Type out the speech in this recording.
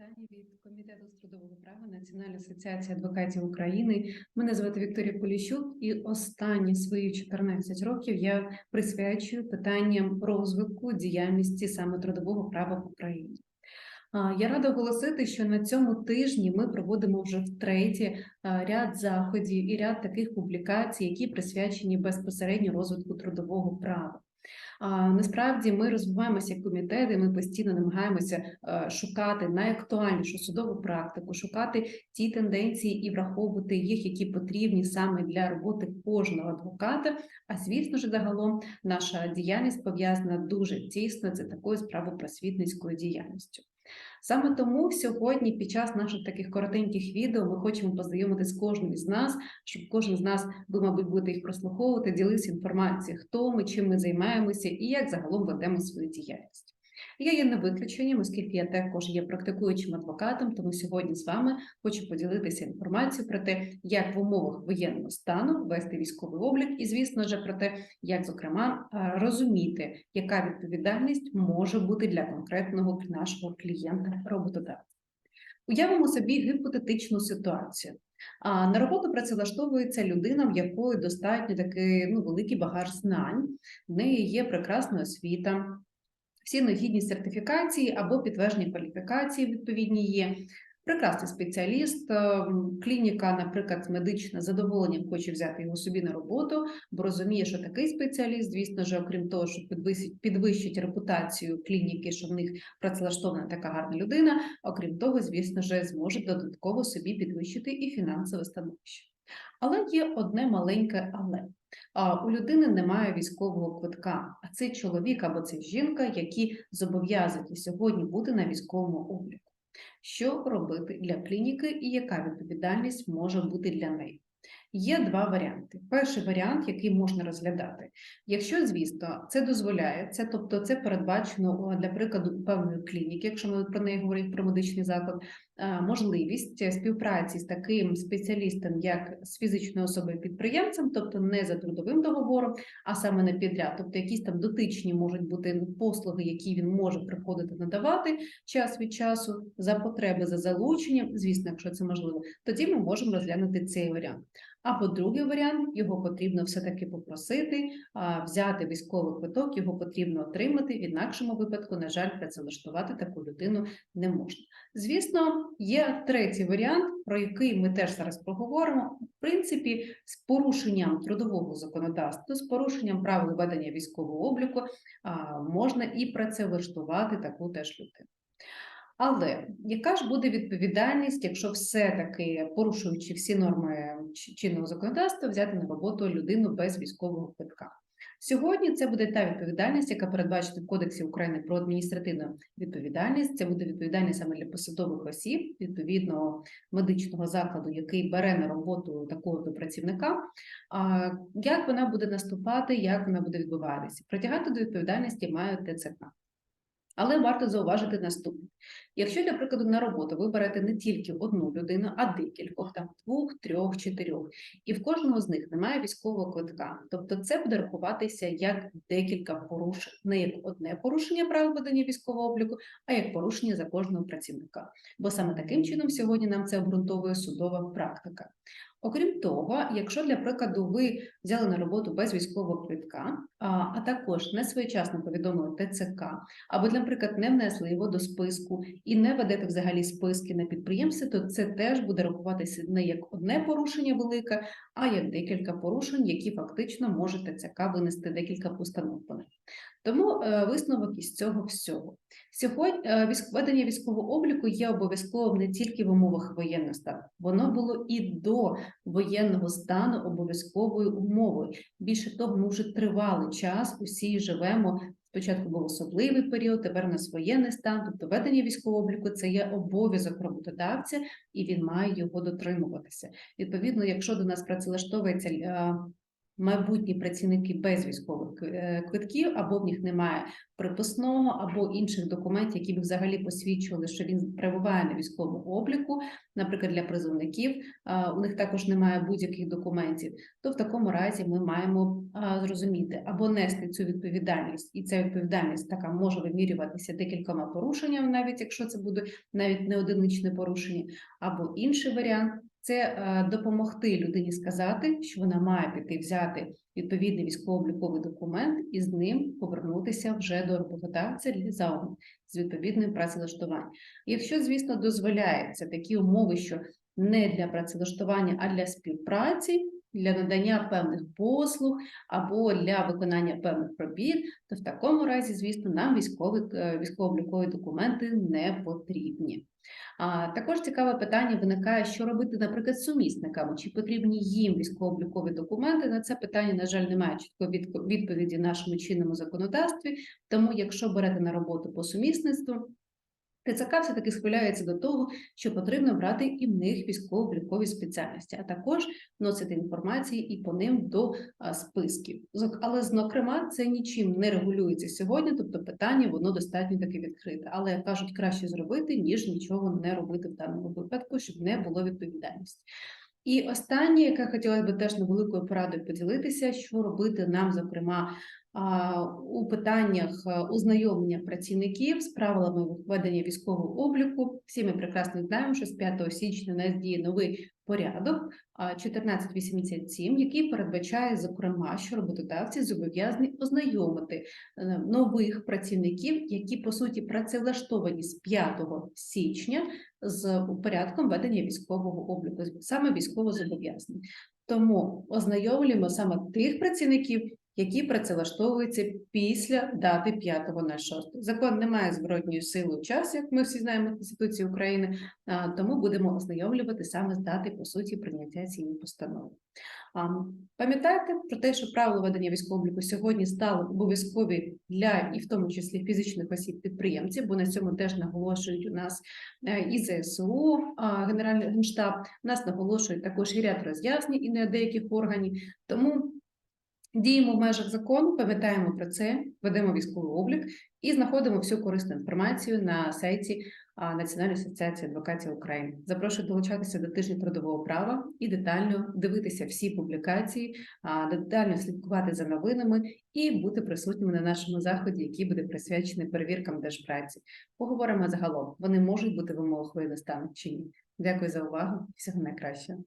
Вітання від комітету з трудового права Національної асоціації адвокатів України. Мене звати Вікторія Поліщук, і останні свої 14 років я присвячую питанням розвитку діяльності саме трудового права в Україні. Я рада оголосити, що на цьому тижні ми проводимо вже втретє ряд заходів і ряд таких публікацій, які присвячені безпосередньо розвитку трудового права. Насправді ми розвиваємося як комітети, ми постійно намагаємося е, шукати найактуальнішу судову практику, шукати ті тенденції і враховувати їх, які потрібні саме для роботи кожного адвоката. А звісно ж, загалом наша діяльність пов'язана дуже тісно це такою справопросвітницькою діяльністю. Саме тому сьогодні, під час наших таких коротеньких відео, ми хочемо познайомити з кожним із нас, щоб кожен з нас, ви, мабуть, будете їх прослуховувати, ділився інформацією, хто ми, чим ми займаємося і як загалом ведемо свою діяльність. Я є не виключенням, оскільки я також є практикуючим адвокатом, тому сьогодні з вами хочу поділитися інформацією про те, як в умовах воєнного стану вести військовий облік, і, звісно ж, про те, як, зокрема, е, розуміти, яка відповідальність може бути для конкретного нашого клієнта роботодавця. Уявимо собі гіпотетичну ситуацію. А на роботу працевлаштовується людина, в якої достатньо такий ну, великий багаж знань, в неї є прекрасна освіта, всі необхідні сертифікації або підтвердження кваліфікації відповідні є. Прекрасний спеціаліст, е, клініка, наприклад, медична з задоволенням хоче взяти його собі на роботу, бо розуміє, що такий спеціаліст, звісно ж, окрім того, що підвисить, підвищить репутацію клініки, що в них працевлаштована така гарна людина, окрім того, звісно ж, зможе додатково собі підвищити і фінансове становище. Але є одне маленьке але. У людини немає військового квитка, а це чоловік або це жінка, які зобов'язані сьогодні бути на військовому обліку. Що робити для клініки і яка відповідальність може бути для неї? Є два варіанти. Перший варіант, який можна розглядати, якщо, звісно, це дозволяє, це, тобто це передбачено для прикладу певної клініки, якщо ми про неї говоримо про медичний заклад, можливість співпраці з таким спеціалістом, як з фізичною особою підприємцем, тобто не за трудовим договором, а саме на підряд, тобто якісь там дотичні можуть бути послуги, які він може приходити надавати час від часу за потреби за залученням, звісно, якщо це можливо, тоді ми можемо розглянути цей варіант. Або другий варіант його потрібно все-таки попросити, взяти військовий квиток, його потрібно отримати. В інакшому випадку, на жаль, працевлаштувати таку людину не можна. Звісно, є третій варіант, про який ми теж зараз поговоримо. В принципі, з порушенням трудового законодавства, з порушенням правил ведення військового обліку можна і працевлаштувати таку теж людину. Але яка ж буде відповідальність, якщо все-таки порушуючи всі норми чинного законодавства, взяти на роботу людину без військового квитка? Сьогодні це буде та відповідальність, яка передбачена в Кодексі України про адміністративну відповідальність. Це буде відповідальність саме для посадових осіб, відповідного медичного закладу, який бере на роботу такого до працівника. А як вона буде наступати, як вона буде відбуватися? Притягати до відповідальності мають ТЦК. Але варто зауважити наступне: якщо, для прикладу, на роботу ви берете не тільки одну людину, а декількох, там двох, трьох, чотирьох, і в кожного з них немає військового квитка, тобто це буде рахуватися як декілька порушень, не як одне порушення правил ведення військового обліку, а як порушення за кожного працівника. Бо саме таким чином сьогодні нам це обґрунтовує судова практика. Окрім того, якщо для прикладу ви взяли на роботу без військового квитка, а, також не своєчасно повідомили ТЦК, або, наприклад, не внесли його до списку і не ведете взагалі списки на підприємстві, то це теж буде рахуватися не як одне порушення велике, а як декілька порушень, які фактично може ТЦК винести декілька постанов. по них. Тому е, висновок із цього всього. Сьогодні е, ведення військового обліку є обов'язковим не тільки в умовах воєнного стану, воно було і до воєнного стану обов'язковою умовою. Більше того, ми вже тривалий час усі живемо. Спочатку був особливий період, тепер у нас воєнний стан, тобто ведення військового обліку це є обов'язок роботодавця, і він має його дотримуватися. Відповідно, якщо до нас працевлаштовується е, майбутні працівники без військових е, квитків, або в них немає приписного, або інших документів, які б взагалі посвідчували, що він перебуває на військовому обліку, наприклад, для призовників, у них також немає будь-яких документів, то в такому разі ми маємо зрозуміти або нести цю відповідальність, і ця відповідальність така може вимірюватися декількома порушеннями, навіть якщо це буде навіть не одиничне порушення, або інший варіант це е, допомогти людині сказати, що вона має піти взяти відповідний військово-обліковий документ і з ним повернутися вже до роботодавця для з відповідним працевлаштуванням. Якщо, звісно, дозволяються такі умови, що не для працевлаштування, а для співпраці, для надання певних послуг або для виконання певних робіт, то в такому разі, звісно, нам військові е, військово-облікові документи не потрібні. А також цікаве питання виникає, що робити, наприклад, з сумісниками, чи потрібні їм військово-облікові документи? На це питання, на жаль, немає чіткої відповіді в нашому чинному законодавстві. Тому, якщо берете на роботу по сумісництву, ТЦК все-таки схиляється до того, що потрібно брати і в них військово-облікові спеціальності, а також вносити інформації і по ним до списків. Але, зокрема, це нічим не регулюється сьогодні, тобто питання воно достатньо таки відкрите. Але як кажуть, краще зробити, ніж нічого не робити в даному випадку, щоб не було відповідальності. І останнє, яке хотілося б теж невеликою порадою поділитися, що робити нам, зокрема, у питаннях ознайомлення працівників з правилами ведення військового обліку. Всі ми прекрасно знаємо, що з 5 січня нас діє новий порядок а, 1487, який передбачає, зокрема, що роботодавці зобов'язані ознайомити е, нових працівників, які по суті працевлаштовані з 5 січня з порядком ведення військового обліку, саме військовозобов'язані. Тому ознайомлюємо саме тих працівників, які працевлаштовуються після дати 5.06. Закон не має зворотньої сили час, як ми всі знаємо Конституції України, тому будемо ознайомлювати саме з дати по суті прийняття цієї постанови. Пам'ятайте про те, що правила ведення військового обліку сьогодні стали обов'язкові для і в тому числі фізичних осіб підприємців, бо на цьому теж наголошують у нас е, і ЗСУ, Генеральний генштаб, нас наголошують також і ряд роз'яснень і не деяких органів. Тому Діємо в межах закону, пам'ятаємо про це, ведемо військовий облік і знаходимо всю корисну інформацію на сайті Національної асоціації адвокатів України. Запрошую долучатися до тижня трудового права і детально дивитися всі публікації, детально слідкувати за новинами і бути присутніми на нашому заході, який буде присвячений перевіркам держпраці. Поговоримо загалом. Вони можуть бути в умовах воєнного стану чи ні. Дякую за увагу. Всього найкращого.